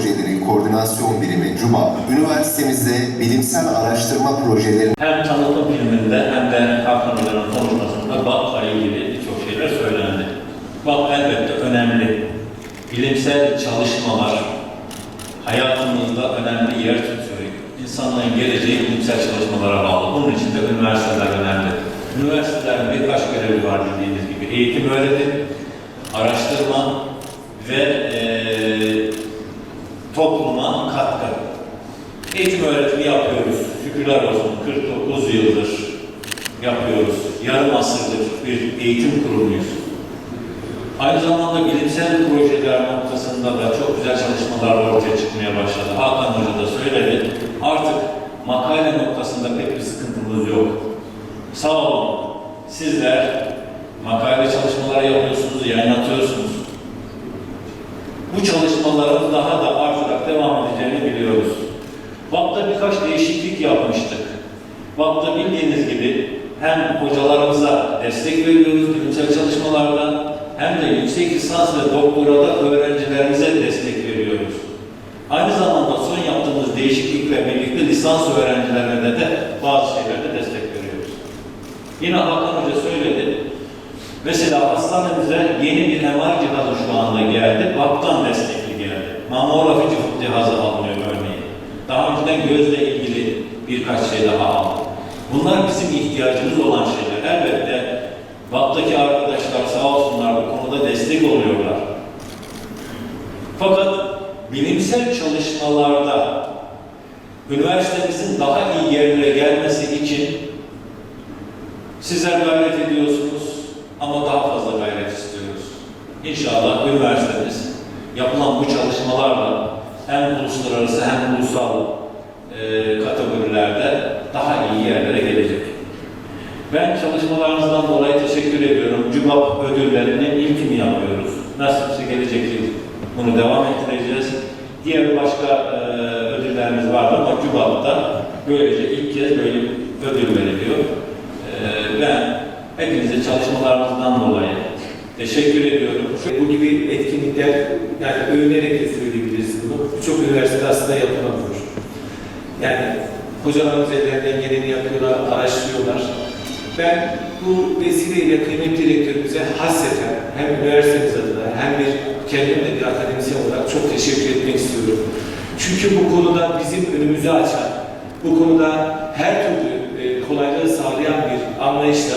projeleri koordinasyon birimi Cuma, üniversitemizde bilimsel araştırma projelerini... Hem tanıtım filminde hem de Hakan Hoca'nın konuşmasında BAP'la ilgili birçok şeyler söylendi. BAP elbette önemli. Bilimsel çalışmalar hayatımızda önemli yer tutuyor. İnsanların geleceği bilimsel çalışmalara bağlı. Bunun için de üniversiteler önemli. Üniversitelerin birkaç görevi var dediğiniz gibi. Eğitim öğretim, araştırma ve e, topluma katkı. Eğitim öğretimi yapıyoruz. Şükürler olsun 49 yıldır yapıyoruz. Yarım asırdır bir eğitim kurumuyuz. Aynı zamanda bilimsel projeler noktasında da çok güzel çalışmalar ortaya çıkmaya başladı. Hakan Hoca da söyledi. Artık makale noktasında pek bir sıkıntımız yok. Sağ olun. Sizler makale çalışmaları yapıyorsunuz, yayınlatıyorsunuz. Bu çalışmaların daha da artarak devam edeceğini biliyoruz. VAP'ta birkaç değişiklik yapmıştık. VAP'ta bildiğiniz gibi hem hocalarımıza destek veriyoruz bilimsel çalışmalarda hem de yüksek lisans ve doktorada öğrencilerimize destek veriyoruz. Aynı zamanda son yaptığımız değişiklikle birlikte lisans öğrencilerine de bazı şeylerde destek veriyoruz. Yine Hakan Hoca söyledi. Mesela hastanemize yeni bir MR cihazı şu anda geldi. VAP'tan destekli geldi. Mamografi cihazı alınıyor örneğin. Daha önceden gözle ilgili birkaç şey daha aldık. Bunlar bizim ihtiyacımız olan şeyler. Elbette VAP'taki arkadaşlar sağ olsunlar bu konuda destek oluyorlar. Fakat bilimsel çalışmalarda üniversitemizin daha iyi yerlere gelmesi için sizler gayret ediyorsunuz ama daha fazla gayret istiyoruz. İnşallah üniversitemiz yapılan bu çalışmalarla hem uluslararası hem ulusal e, kategorilerde daha iyi yerlere gelecek. Ben çalışmalarınızdan dolayı teşekkür ediyorum. CUBAP ödüllerinin ilkini yapıyoruz. Nasipse gelecek yıl bunu devam ettireceğiz. Diğer başka e, ödüllerimiz vardı ama CUBAP'ta böylece ilk kez böyle bir ödül veriliyor. E, ben hepinize çalışmalarınızdan dolayı teşekkür ediyorum. Bu gibi etkinlikler yani övünerek de söyleyebiliriz bunu. Birçok üniversitede aslında yapılamıyor. Yani hocalarımız ellerinden geleni yapıyorlar, araştırıyorlar. Ben bu vesileyle kıymetli direktörümüze hasreten hem üniversitemiz adına hem bir kendim de bir akademisyen olarak çok teşekkür etmek istiyorum. Çünkü bu konuda bizim önümüzü açan, bu konuda her türlü e, kolaylığı sağlayan bir anlayışla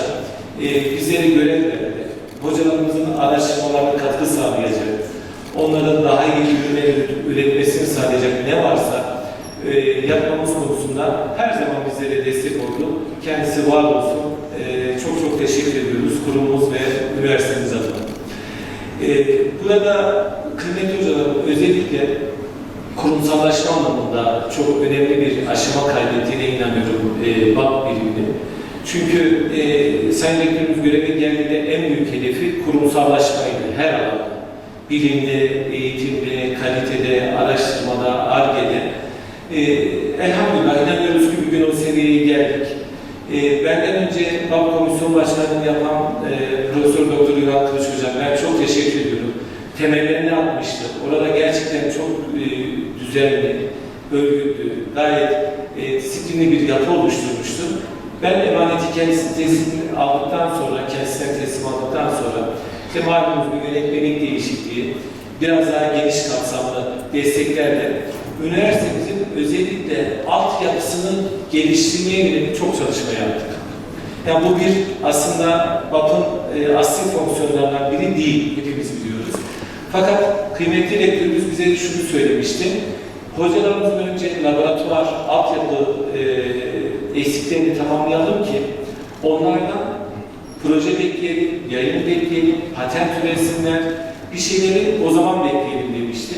e, bizlere görev vererek, hocalarımızın araştırmalarına katkı sağlayacak, onların daha iyi ürünler üretmesini sağlayacak ne varsa e, yapmamız konusunda her zaman bizlere destek oldu. Kendisi var olsun. E, çok çok teşekkür ediyoruz kurumumuz ve üniversitemiz adına. E, burada kıymetli hocalarım özellikle kurumsallaşma anlamında çok önemli bir aşama kaydettiğine inanıyorum e, BAP biriminin. Çünkü e, Sayın Rektörümüz göreve geldiğinde en büyük hedefi kurumsallaşmaydı her alanda. Bilimde, eğitimde, kalitede, araştırmada, ARGE'de. E, elhamdülillah inanıyoruz ki bugün o seviyeye geldik. E, benden önce BAP Komisyon Başkanı'nı yapan e, Profesör Doktor Yunan Kılıç Hocam ben çok teşekkür ediyorum. Temellerini atmıştı. Orada gerçekten çok e, düzenli, örgütlü, gayet e, disiplinli bir yapı oluşturmuştu. Ben emaneti kendisini teslim aldıktan sonra, kendisine teslim aldıktan sonra işte malumunuz bir yönetmelik değişikliği, biraz daha geniş kapsamlı desteklerle üniversitemizin özellikle altyapısının geliştirmeye yönelik çok çalışma yaptık. Yani bu bir aslında BAP'ın e, asli fonksiyonlarından biri değil, hepimiz biliyoruz. Fakat kıymetli rektörümüz bize şunu söylemişti. Hocalarımızın önce laboratuvar, altyapı e, eksiklerini tamamlayalım ki onlardan proje bekleyelim, yayın bekleyelim, patent üretsinler, bir şeyleri o zaman bekleyelim demişti.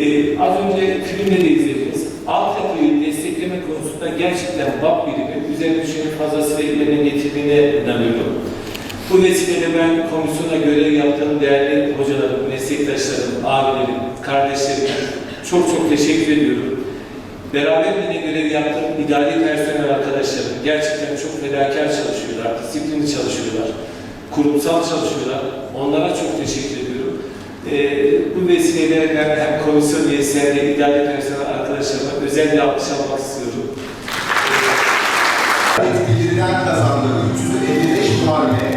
Ee, az önce filmde de izlediniz. Altyapıyı destekleme konusunda gerçekten BAP birimi üzerine düşeni fazlasıyla yerine getirdiğine inanıyorum. Bu vesileyle ben komisyona görev yaptığım değerli hocalarım, meslektaşlarım, abilerim, kardeşlerim çok çok teşekkür ediyorum. Beraber görev yaptığım idari personel arkadaşlarım gerçekten çok fedakar çalışıyorlar, disiplinli çalışıyorlar, kurumsal çalışıyorlar. Onlara çok teşekkür ediyorum. Ee, bu vesileyle ben hem komisyon üyesi hem de idare personel arkadaşlarıma özel almış almak istiyorum. Bilgiden kazandığı 355 muharebe